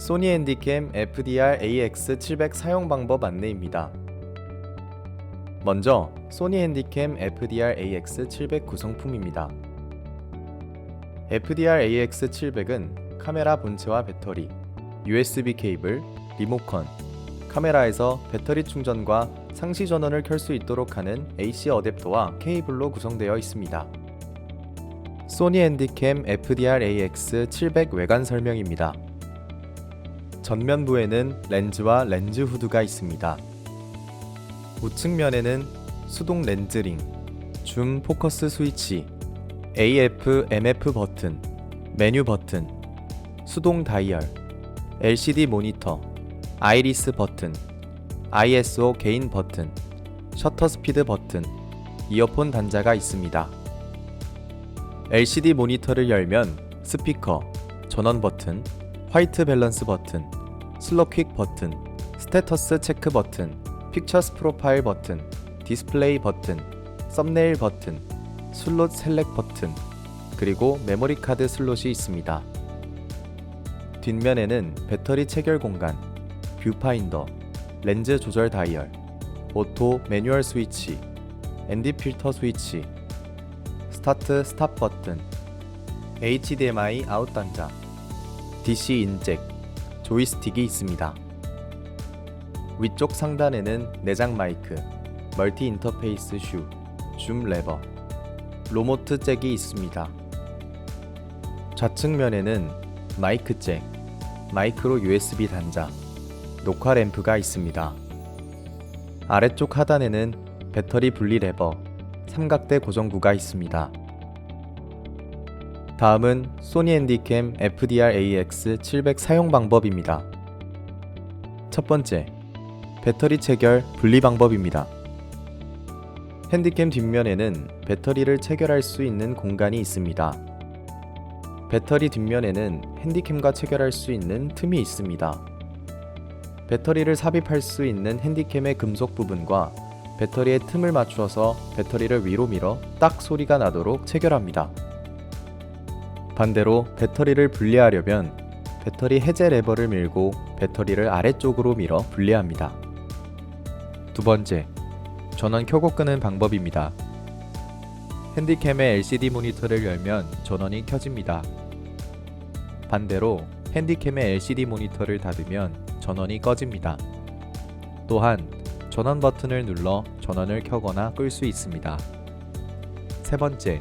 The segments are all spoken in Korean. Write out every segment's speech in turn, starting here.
소니 핸디캠 FDR AX700 사용 방법 안내입니다. 먼저 소니 핸디캠 FDR AX700 구성품입니다. FDR AX700은 카메라 본체와 배터리, USB 케이블, 리모컨, 카메라에서 배터리 충전과 상시 전원을 켤 수 있도록 하는 AC 어댑터와 케이블로 구성되어 있습니다. 소니 핸디캠 FDR AX700 외관 설명입니다. 전면부에는 렌즈와 렌즈 후드가 있습니다. 우측면에는 수동 렌즈링, 줌 포커스 스위치, AF, MF 버튼, 메뉴 버튼, 수동 다이얼, LCD 모니터, 아이리스 버튼, ISO 개인 버튼, 셔터 스피드 버튼, 이어폰 단자가 있습니다. LCD 모니터를 열면 스피커, 전원 버튼, 화이트 밸런스 버튼, 슬로 퀵 버튼, 스테터스 체크 버튼, 픽처스 프로파일 버튼, 디스플레이 버튼, 썸네일 버튼, 슬롯 셀렉 버튼, 그리고 메모리 카드 슬롯이 있습니다. 뒷면에는 배터리 체결 공간, 뷰파인더, 렌즈 조절 다이얼, 오토 매뉴얼 스위치, ND 필터 스위치, 스타트 스탑 버튼, HDMI 아웃 단자, DC 인잭, 조이스틱이 있습니다. 위쪽 상단에는 내장 마이크, 멀티 인터페이스 슈, 줌 레버, 로모트 잭이 있습니다. 좌측면에는 마이크 잭, 마이크로 USB 단자, 녹화 램프가 있습니다. 아래쪽 하단에는 배터리 분리 레버, 삼각대 고정구가 있습니다. 다음은 소니 핸디캠 FDR AX700 사용 방법입니다. 첫 번째, 배터리 체결 분리 방법입니다. 핸디캠 뒷면에는 배터리를 체결할 수 있는 공간이 있습니다. 배터리 뒷면에는 핸디캠과 체결할 수 있는 틈이 있습니다. 배터리를 삽입할 수 있는 핸디캠의 금속 부분과 배터리의 틈을 맞추어서 배터리를 위로 밀어 딱 소리가 나도록 체결합니다. 반대로 배터리를 분리하려면 배터리 해제 레버를 밀고 배터리를 아래쪽으로 밀어 분리합니다. 두 번째, 전원 켜고 끄는 방법입니다. 핸디캠의 LCD 모니터를 열면 전원이 켜집니다. 반대로 핸디캠의 LCD 모니터를 닫으면 전원이 꺼집니다. 또한 전원 버튼을 눌러 전원을 켜거나 끌 수 있습니다. 세 번째,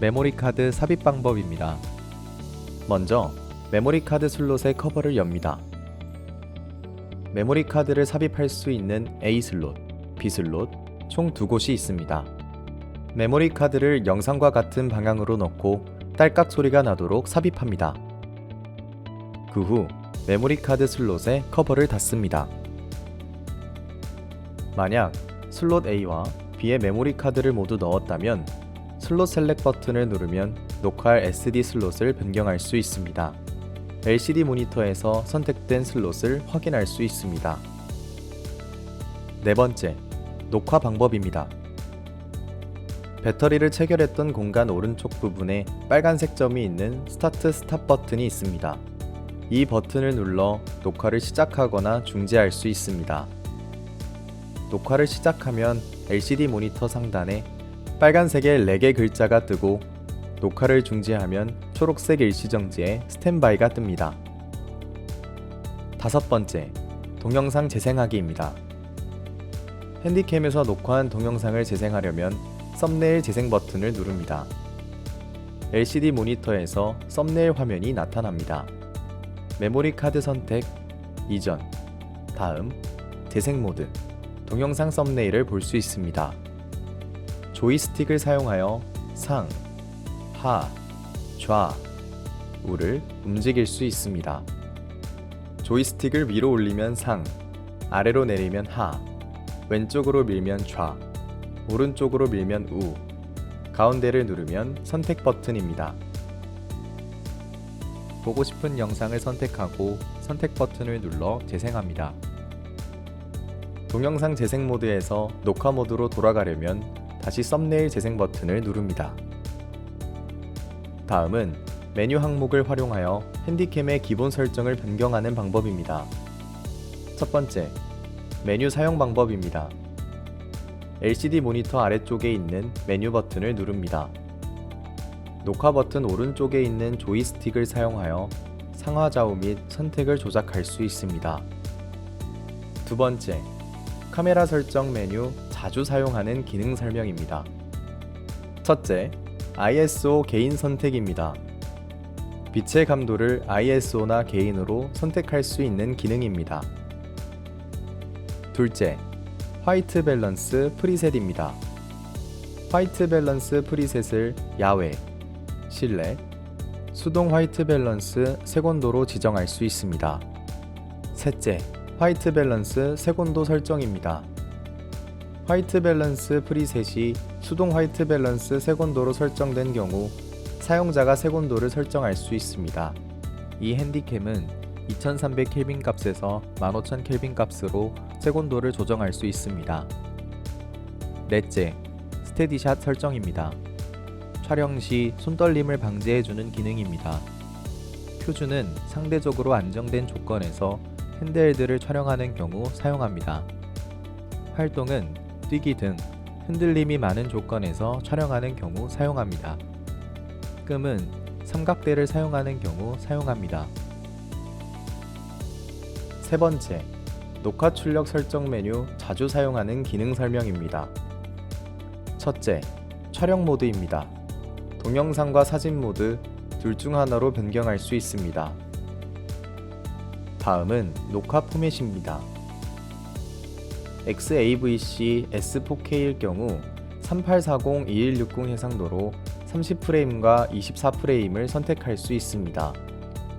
메모리 카드 삽입 방법입니다. 먼저 메모리 카드 슬롯의 커버를 엽니다. 메모리 카드를 삽입할 수 있는 A 슬롯, B 슬롯 총 두 곳이 있습니다. 메모리 카드를 영상과 같은 방향으로 넣고 딸깍 소리가 나도록 삽입합니다. 그 후 메모리 카드 슬롯에 커버를 닫습니다. 만약 슬롯 A와 B의 메모리 카드를 모두 넣었다면 슬롯 셀렉 버튼을 누르면 녹화할 SD 슬롯을 변경할 수 있습니다. LCD 모니터에서 선택된 슬롯을 확인할 수 있습니다. 네 번째, 녹화 방법입니다. 배터리를 체결했던 공간 오른쪽 부분에 빨간색 점이 있는 스타트 스탑 버튼이 있습니다. 이 버튼을 눌러 녹화를 시작하거나 중지할 수 있습니다. 녹화를 시작하면 LCD 모니터 상단에 빨간색의 4개 글자가 뜨고 녹화를 중지하면 초록색 일시정지에 스탠바이가 뜹니다. 다섯 번째, 동영상 재생하기입니다. 핸디캠에서 녹화한 동영상을 재생하려면 썸네일 재생 버튼을 누릅니다. LCD 모니터에서 썸네일 화면이 나타납니다. 메모리 카드 선택, 이전, 다음, 재생 모드, 동영상 썸네일을 볼 수 있습니다. 조이스틱을 사용하여 상, 하, 좌, 우를 움직일 수 있습니다. 조이스틱을 위로 올리면 상, 아래로 내리면 하, 왼쪽으로 밀면 좌, 오른쪽으로 밀면 우, 가운데를 누르면 선택 버튼입니다. 보고 싶은 영상을 선택하고 선택 버튼을 눌러 재생합니다. 동영상 재생 모드에서 녹화 모드로 돌아가려면 다시 썸네일 재생 버튼을 누릅니다. 다음은 메뉴 항목을 활용하여 핸디캠의 기본 설정을 변경하는 방법입니다. 첫 번째, 메뉴 사용 방법입니다. LCD 모니터 아래쪽에 있는 메뉴 버튼을 누릅니다. 녹화 버튼 오른쪽에 있는 조이스틱을 사용하여 상하 좌우 및 선택을 조작할 수 있습니다. 두 번째, 카메라 설정 메뉴 자주 사용하는 기능 설명입니다. 첫째, ISO 개인 선택입니다. 빛의 감도를 ISO나 개인으로 선택할 수 있는 기능입니다. 둘째, 화이트 밸런스 프리셋입니다. 화이트 밸런스 프리셋을 야외, 실내, 수동 화이트 밸런스 색온도로 지정할 수 있습니다. 셋째, 화이트 밸런스 색온도 설정입니다. 화이트 밸런스 프리셋이 수동 화이트 밸런스 색온도로 설정된 경우 사용자가 색온도를 설정할 수 있습니다. 이 핸디캠은 2300 켈빈 값에서 15000 켈빈 값으로 색온도를 조정할 수 있습니다. 넷째, 스테디샷 설정입니다. 촬영 시 손떨림을 방지해주는 기능입니다. 표준은 상대적으로 안정된 조건에서 핸드헬드를 촬영하는 경우 사용합니다. 활동은 뛰기 등 흔들림이 많은 조건에서 촬영하는 경우 사용합니다. 끔은 삼각대를 사용하는 경우 사용합니다. 세 번째, 녹화 출력 설정 메뉴 자주 사용하는 기능 설명입니다. 첫째, 촬영 모드입니다. 동영상과 사진 모드 둘 중 하나로 변경할 수 있습니다. 다음은 녹화 포맷입니다. XAVC S4K일 경우 3840-2160 해상도로 30프레임과 24프레임을 선택할 수 있습니다.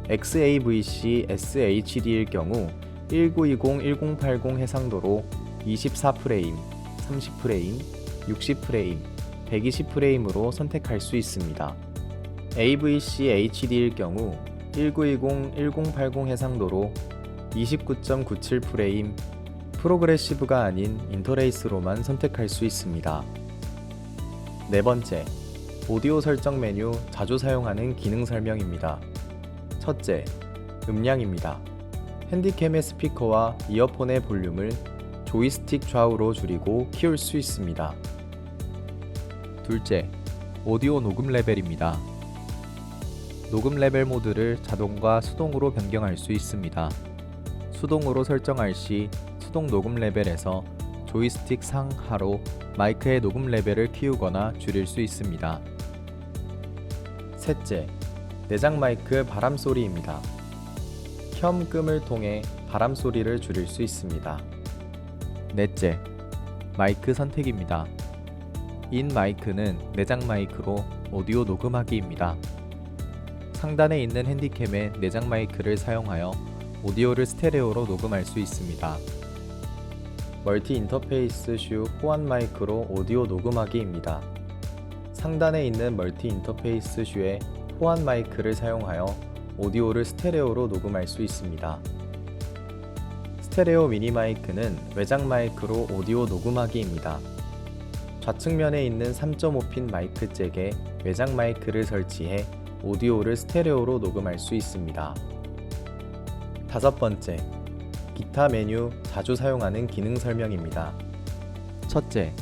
XAVC SHD일 경우 1920-1080 해상도로 24프레임, 30프레임, 60프레임, 120프레임으로 선택할 수 있습니다. AVC HD일 경우 1920-1080 해상도로 29.97프레임, 프로그레시브가 아닌 인터레이스로만 선택할 수 있습니다. 네 번째, 오디오 설정 메뉴 자주 사용하는 기능 설명입니다. 첫째, 음량입니다. 핸디캠의 스피커와 이어폰의 볼륨을 조이스틱 좌우로 줄이고 키울 수 있습니다. 둘째, 오디오 녹음 레벨입니다. 녹음 레벨 모드를 자동과 수동으로 변경할 수 있습니다. 수동으로 설정할 시 수동 녹음 레벨에서 조이스틱 상하로 마이크의 녹음 레벨을 키우거나 줄일 수 있습니다. 셋째, 내장 마이크 바람 소리입니다. 켬끔을 통해 바람 소리를 줄일 수 있습니다. 넷째, 마이크 선택입니다. 인 마이크는 내장 마이크로 오디오 녹음하기입니다. 상단에 있는 핸디캠의 내장 마이크를 사용하여 오디오를 스테레오로 녹음할 수 있습니다. 멀티 인터페이스 슈 호환 마이크로 오디오 녹음하기입니다. 상단에 있는 멀티 인터페이스 슈의 호환 마이크를 사용하여 오디오를 스테레오로 녹음할 수 있습니다. 스테레오 미니 마이크는 외장 마이크로 오디오 녹음하기입니다. 좌측면에 있는 3.5핀 마이크 잭에 외장 마이크를 설치해 오디오를 스테레오로 녹음할 수 있습니다. 다섯 번째, 기타 메뉴 자주 사용하는 기능 설명입니다. 첫째,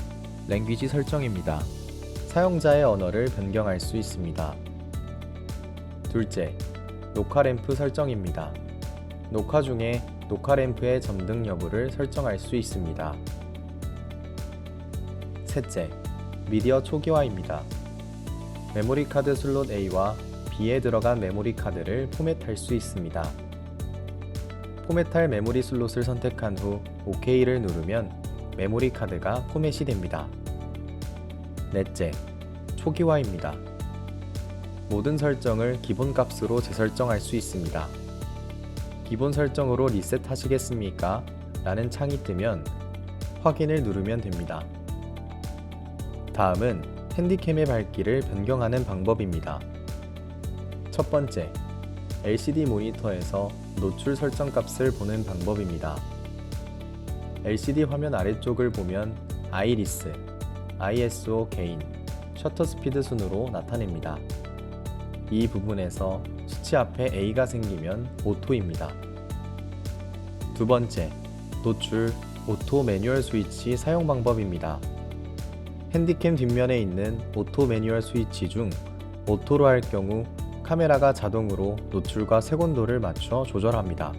랭귀지 설정입니다. 사용자의 언어를 변경할 수 있습니다. 둘째, 녹화 램프 설정입니다. 녹화 중에 녹화 램프의 점등 여부를 설정할 수 있습니다. 셋째, 미디어 초기화입니다. 메모리 카드 슬롯 A와 B에 들어간 메모리 카드를 포맷할 수 있습니다. 포맷할 메모리 슬롯을 선택한 후 OK를 누르면 메모리 카드가 포맷이 됩니다. 넷째, 초기화입니다. 모든 설정을 기본 값으로 재설정할 수 있습니다. 기본 설정으로 리셋하시겠습니까? 라는 창이 뜨면 확인을 누르면 됩니다. 다음은 핸디캠의 밝기를 변경하는 방법입니다. 첫 번째, LCD 모니터에서 노출 설정 값을 보는 방법입니다. LCD 화면 아래쪽을 보면 아이리스, ISO 개인, 셔터 스피드 순으로 나타냅니다. 이 부분에서 수치 앞에 A가 생기면 오토입니다. 두 번째, 노출 오토 매뉴얼 스위치 사용 방법입니다. 핸디캠 뒷면에 있는 오토 매뉴얼 스위치 중 오토로 할 경우 카메라가 자동으로 노출과 색온도를 맞춰 조절합니다.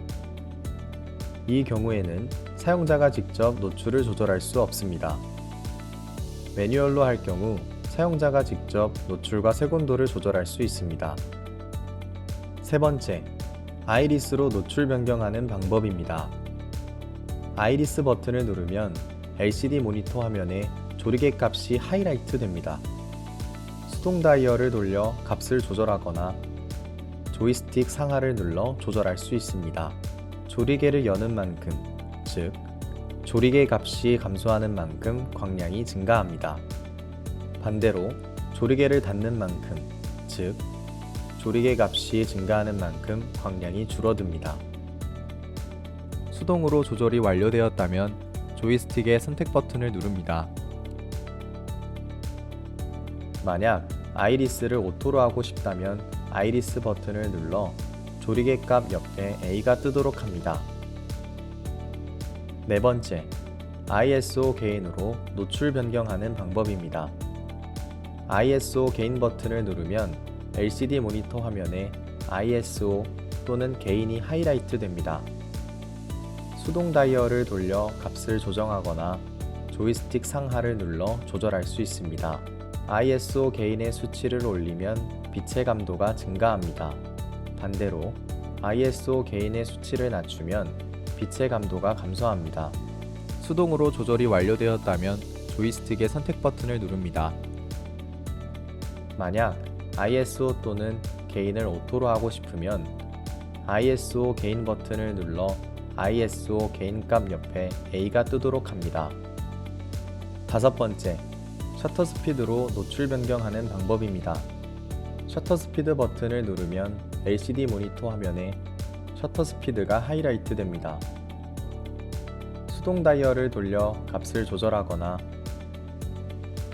이 경우에는 사용자가 직접 노출을 조절할 수 없습니다. 매뉴얼로 할 경우 사용자가 직접 노출과 색온도를 조절할 수 있습니다. 세 번째, 아이리스로 노출 변경하는 방법입니다. 아이리스 버튼을 누르면 LCD 모니터 화면에 조리개 값이 하이라이트 됩니다. 수동 다이얼을 돌려 값을 조절하거나 조이스틱 상하를 눌러 조절할 수 있습니다. 조리개를 여는 만큼, 즉, 조리개 값이 감소하는 만큼 광량이 증가합니다. 반대로 조리개를 닫는 만큼, 즉, 조리개 값이 증가하는 만큼 광량이 줄어듭니다. 수동으로 조절이 완료되었다면 조이스틱의 선택 버튼을 누릅니다. 만약 아이리스를 오토로 하고 싶다면 아이리스 버튼을 눌러 조리개 값 옆에 A가 뜨도록 합니다. 네 번째, ISO 개인으로 노출 변경하는 방법입니다. ISO 개인 버튼을 누르면 LCD 모니터 화면에 ISO 또는 개인이 하이라이트 됩니다. 수동 다이얼을 돌려 값을 조정하거나 조이스틱 상하를 눌러 조절할 수 있습니다. ISO 개인의 수치를 올리면 빛의 감도가 증가합니다. 반대로 ISO 개인의 수치를 낮추면 빛의 감도가 감소합니다. 수동으로 조절이 완료되었다면 조이스틱의 선택 버튼을 누릅니다. 만약 ISO 또는 개인을 오토로 하고 싶으면 ISO 개인 버튼을 눌러 ISO 개인 값 옆에 A가 뜨도록 합니다. 다섯 번째, 셔터 스피드로 노출 변경하는 방법입니다. 셔터 스피드 버튼을 누르면 LCD 모니터 화면에 셔터 스피드가 하이라이트 됩니다. 수동 다이얼을 돌려 값을 조절하거나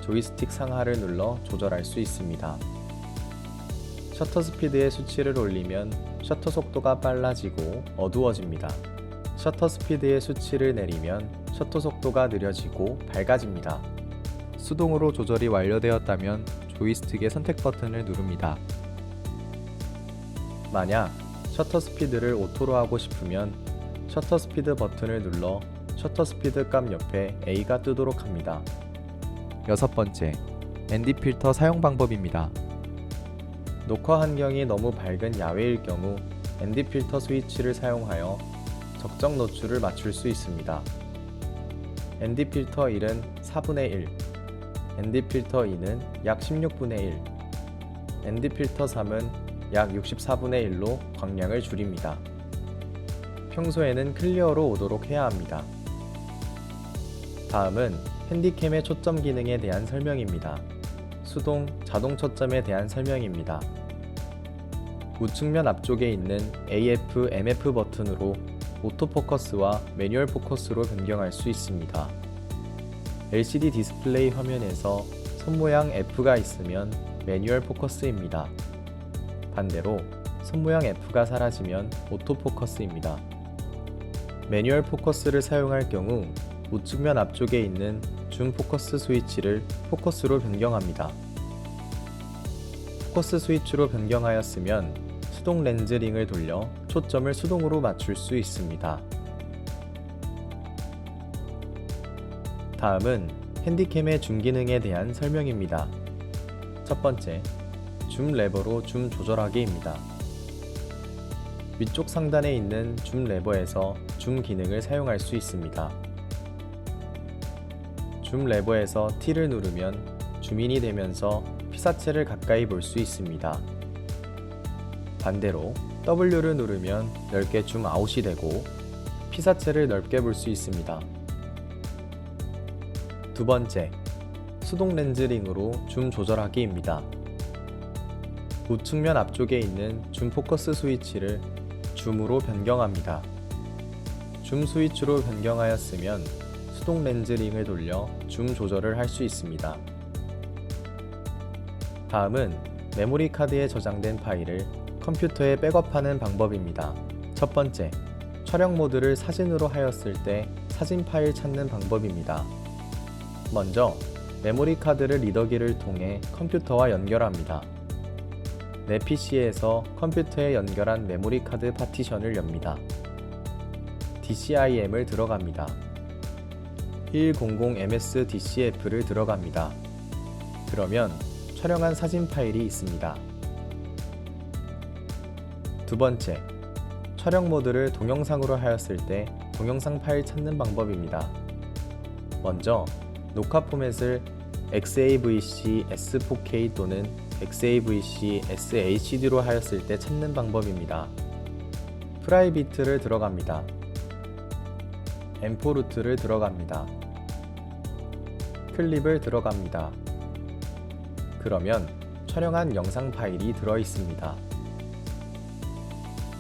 조이스틱 상하를 눌러 조절할 수 있습니다. 셔터 스피드의 수치를 올리면 셔터 속도가 빨라지고 어두워집니다. 셔터 스피드의 수치를 내리면 셔터 속도가 느려지고 밝아집니다. 수동으로 조절이 완료되었다면 조이스틱의 선택 버튼을 누릅니다. 만약 셔터 스피드를 오토로 하고 싶으면 셔터 스피드 버튼을 눌러 셔터 스피드 값 옆에 A가 뜨도록 합니다. 여섯 번째, ND 필터 사용 방법입니다. 녹화 환경이 너무 밝은 야외일 경우 ND 필터 스위치를 사용하여 적정 노출을 맞출 수 있습니다. ND 필터 1은 4분의 1, ND 필터 2는 약 16분의 1, ND 필터 3은 약 64분의 1로 광량을 줄입니다. 평소에는 클리어로 오도록 해야 합니다. 다음은 핸디캠의 초점 기능에 대한 설명입니다. 수동, 자동 초점에 대한 설명입니다. 우측면 앞쪽에 있는 AF, MF 버튼으로 오토포커스와 매뉴얼 포커스로 변경할 수 있습니다. LCD 디스플레이 화면에서 손 모양 F가 있으면 매뉴얼 포커스입니다. 반대로 손 모양 F가 사라지면 오토포커스입니다. 매뉴얼 포커스를 사용할 경우 우측면 앞쪽에 있는 줌 포커스 스위치를 포커스로 변경합니다. 포커스 스위치로 변경하였으면 수동 렌즈 링을 돌려 초점을 수동으로 맞출 수 있습니다. 다음은 핸디캠의 줌 기능에 대한 설명입니다. 첫 번째, 줌 레버로 줌 조절하기입니다. 위쪽 상단에 있는 줌 레버에서 줌 기능을 사용할 수 있습니다. 줌 레버에서 T를 누르면 줌인이 되면서 피사체를 가까이 볼 수 있습니다. 반대로 W를 누르면 넓게 줌 아웃이 되고 피사체를 넓게 볼 수 있습니다. 두 번째, 수동 렌즈 링으로 줌 조절하기입니다. 우측면 앞쪽에 있는 줌 포커스 스위치를 줌으로 변경합니다. 줌 스위치로 변경하였으면 수동 렌즈 링을 돌려 줌 조절을 할 수 있습니다. 다음은 메모리 카드에 저장된 파일을 컴퓨터에 백업하는 방법입니다. 첫 번째, 촬영 모드를 사진으로 하였을 때 사진 파일 찾는 방법입니다. 먼저 메모리 카드를 리더기를 통해 컴퓨터와 연결합니다. 내 PC에서 컴퓨터에 연결한 메모리 카드 파티션을 엽니다. DCIM을 들어갑니다. 100ms DCF를 들어갑니다. 그러면 촬영한 사진 파일이 있습니다. 두 번째, 촬영 모드를 동영상으로 하였을 때 동영상 파일 찾는 방법입니다. 먼저 녹화 포맷을 XAVC S4K 또는 XAVC SHD로 하였을 때 찾는 방법입니다. 프라이비트를 들어갑니다. M4 루트를 들어갑니다. 클립을 들어갑니다. 그러면 촬영한 영상 파일이 들어 있습니다.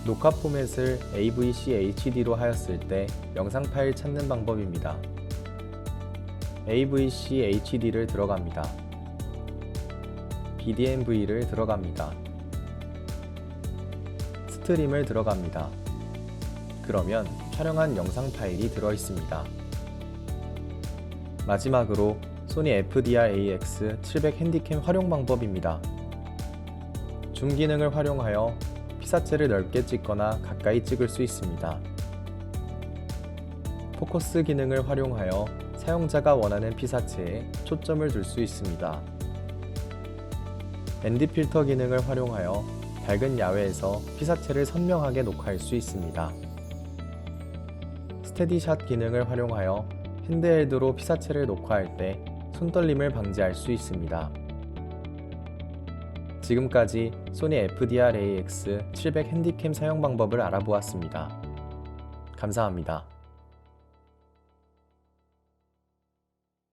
녹화 포맷을 AVC HD로 하였을 때 영상 파일 찾는 방법입니다. AVC HD를 들어갑니다. BDMV를 들어갑니다. 스트림을 들어갑니다. 그러면 촬영한 영상 파일이 들어 있습니다. 마지막으로 소니 FDR-AX 700 핸디캠 활용 방법입니다. 줌 기능을 활용하여 피사체를 넓게 찍거나 가까이 찍을 수 있습니다. 포커스 기능을 활용하여 사용자가 원하는 피사체에 초점을 둘 수 있습니다. ND 필터 기능을 활용하여 밝은 야외에서 피사체를 선명하게 녹화할 수 있습니다. 스테디샷 기능을 활용하여 핸드헬드로 피사체를 녹화할 때 손떨림을 방지할 수 있습니다. 지금까지 소니 FDR-AX 700 핸디캠 사용 방법을 알아보았습니다. 감사합니다.